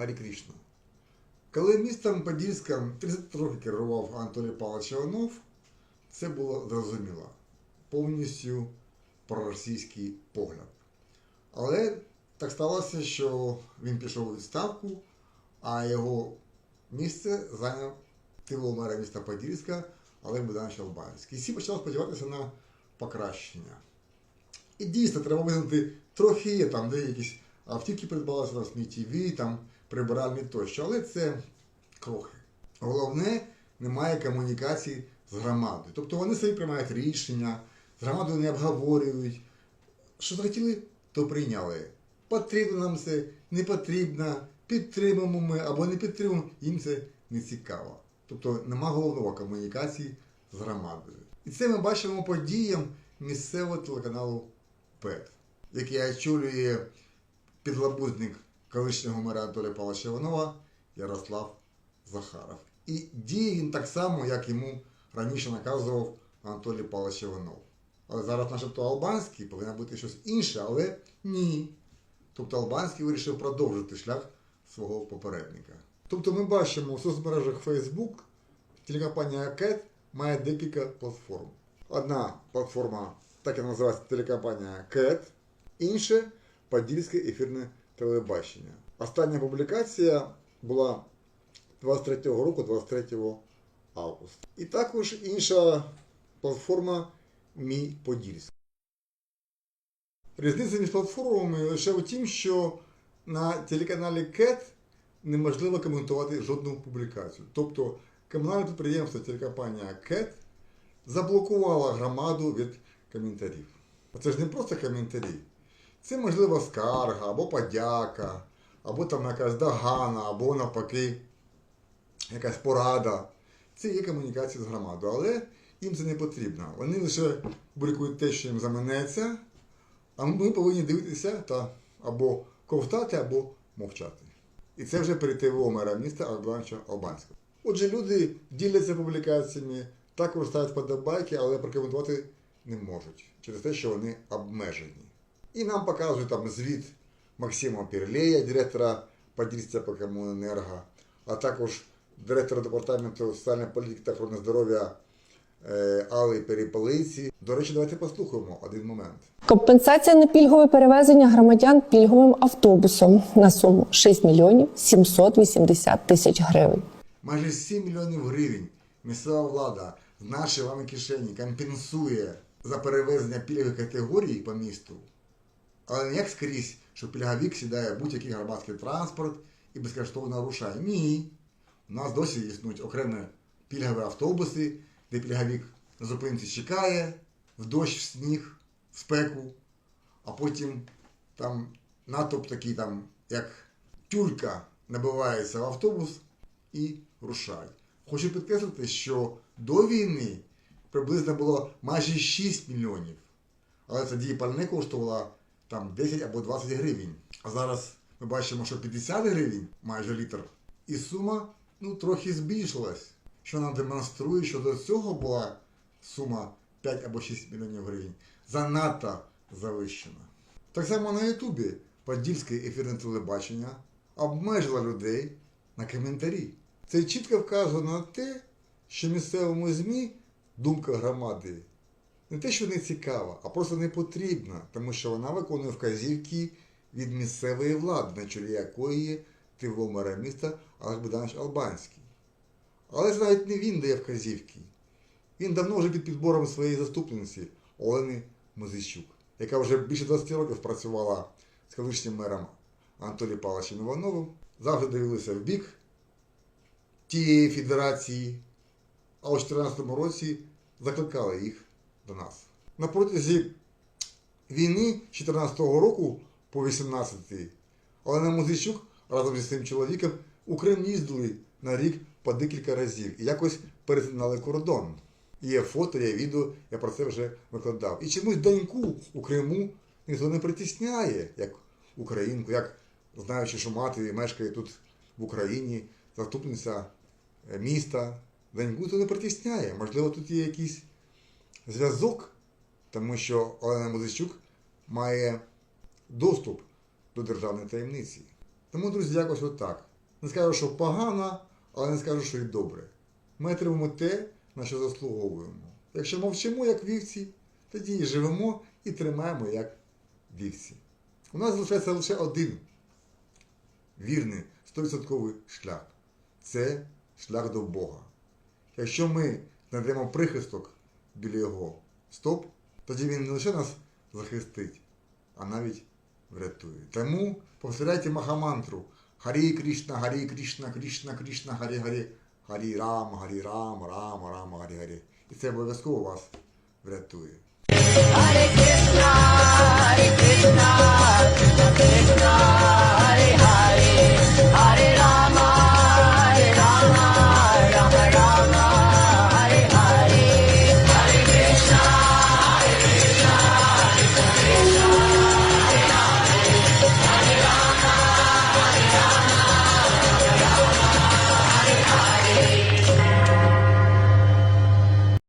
Харі Крішна. Коли містом Подільськом 30 років керував Анатолій Павлович Іванов, це було зрозуміло. Повністю проросійський погляд. Але так сталося, що він пішов у відставку, а його місце зайняв тиловий мера міста Подільська Олег Богданович Албанський. І всі почали сподіватися на покращення. І дійсно, треба визнати, трохи є там, де якісь автівки придбалися на сміттєві, там прибиральні тощо, але це крохи. Головне, немає комунікації з громадою. Тобто вони самі приймають рішення, з громадою не обговорюють. Що захотіли, то прийняли. Потрібно нам це, не потрібно, підтримуємо ми або не підтримуємо, їм це не цікаво. Тобто нема головного комунікації з громадою. І це ми бачимо по діям місцевого телеканалу ПЕТ, який очолює підлабузник колишнього мера Анатолія Павловича Іванова Ярослав Захаров. І діє він так само, як йому раніше наказував Анатолій Павлович Іванов. Але зараз начебто Албанський повинен бути щось інше, але ні. Тобто Албанський вирішив продовжити шлях свого попередника. Тобто ми бачимо у соцмережах Facebook телекомпанія КЕТ має декілька платформ. Одна платформа так і називається телекомпанія КЕТ, інша Подільське ефірне телебачення. Остання публікація була 23-го року, 23 августа. І також інша платформа Мій Подільськ. Різниця між платформами лише в тім, що на телеканалі КЕТ неможливо коментувати жодну публікацію. Тобто комунальне підприємство телекомпанія КЕТ заблокувала громаду від коментарів. Це ж не просто коментарі. Це можливо скарга, або подяка, або там якась догана, або навпаки якась порада. Це є комунікація з громадою, але їм це не потрібно. Вони лише публікують те, що їм заманеться, а ми повинні дивитися та або ковтати, або мовчати. І це вже перед ТВО мера міста Албанча Албанського. Отже, люди діляться публікаціями, також ставлять подобайки, але прокоментувати не можуть через те, що вони обмежені. І нам показують там звіт Максима Перлея, директора Подільська по комуненерго, а також директора департаменту соціальної політики та охорони здоров'я е, Алли Перепелиці. До речі, давайте послухаємо один момент. Компенсація на пільгове перевезення громадян пільговим автобусом на суму 6 мільйонів 780 тисяч гривень. Майже 7 мільйонів гривень місцева влада з нашої вами кишені компенсує за перевезення пільгових категорій по місту. Але не як скрізь, що пільговик сідає будь-який громадський транспорт і безкоштовно рушає. Ні. У нас досі існують окремі пільгові автобуси, де пільговик на зупинці чекає в дощ, в сніг, в спеку, а потім там натовп такий, там, як тюлька набивається в автобус і рушай. Хочу підкреслити, що до війни приблизно було майже 6 мільйонів. Але тоді пальне коштувало там 10 або 20 гривень. А зараз ми бачимо, що 50 гривень майже літр. І сума ну, трохи збільшилась, що нам демонструє, що до цього була сума 5 або 6 мільйонів гривень. Занадто завищена. Так само на Ютубі Подільське ефірне телебачення обмежило людей на коментарі. Це чітко вказує на те, що місцевому ЗМІ думка громади не те, що не цікава, а просто не потрібна, тому що вона виконує вказівки від місцевої влади, на чолі якої є тиво мера міста Олег Албанський. Але ж навіть не він дає вказівки. Він давно вже під підбором своєї заступниці Олени Мозищук, яка вже більше 20 років працювала з колишнім мером Анатолієм Павловичем Івановим, завжди дивилися в бік тієї федерації, а у 2014 році закликали їх до нас. На протязі війни 2014 року по 18-й Олена Музичук разом зі своїм чоловіком у Крим їздили на рік по декілька разів і якось перетинали кордон. Є фото, є відео, я про це вже викладав. І чомусь доньку у Криму ніхто не притісняє, як українку, як знаючи, що мати мешкає тут в Україні, заступниця е, міста. Доньку то не притісняє. Можливо, тут є якийсь зв'язок, тому що Олена Музичук має доступ до державної таємниці. Тому, друзі, якось отак. Не скажу, що погано, але не скажу, що і добре. Ми отримаємо те, на що заслуговуємо. Якщо мовчимо, як вівці, тоді і живемо і тримаємо як вівці. У нас залишається лише один вірний 100% шлях. Це шлях до Бога. Якщо ми знайдемо прихисток біля Його стоп, тоді Він не лише нас захистить, а навіть врятує. Тому повторяйте махамантру Харі Кришна, Харі Кришна, Кришна, Кришна, Харі Харі, Харі Рама, Харі Рама, Рама, Рама, Харі Харі. І це обов'язково вас врятує. Hare Krishna, Hare Krishna, Krishna.